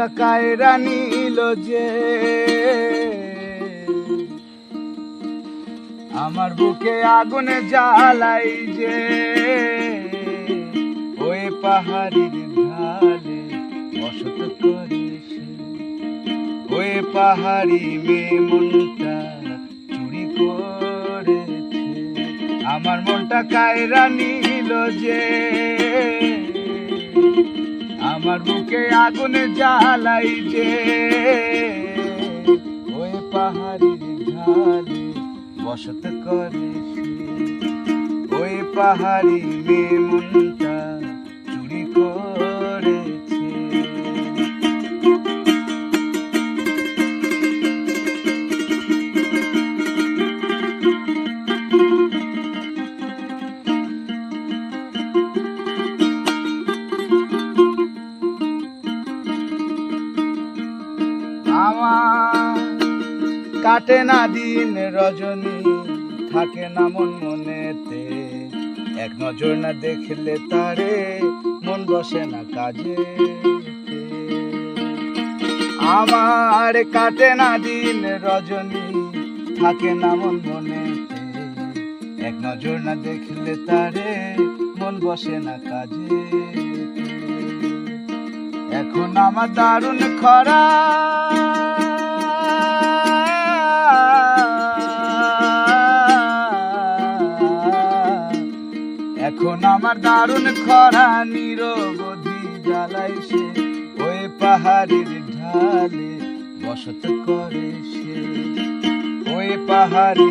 মনটা কায়রা নিল যে আমার বুকে আগুনে জ্বালাই যে। ওই পাহাড়ির ঢালে বসত করে ওই পাহাড়ি মেয়ে মনটা চুরি করেছে। আমার মনটা কায়রা নিল যে আমার বুকে আগুনে জ্বালাই যে ওই পাহাড়ির ঢালে বসত করে ওই পাহাড়ি মেয়ে আমার কাটে না দিন রজনী, থাকে না মন মনেতে। এক নজর না দেখলে তারে মন বসে না কাজে আমার কাটে না দিন রজনী, থাকে না মন মনেতে। এক নজর না দেখলে তারে মন বসে না কাজে এখন আমার দারুণ খরা এখন আমার দারুণ খরা নিরবধি জ্বালাই সে, ওই পাহাড়ের ঢালে বসত করে সে। ওই পাহাড়ি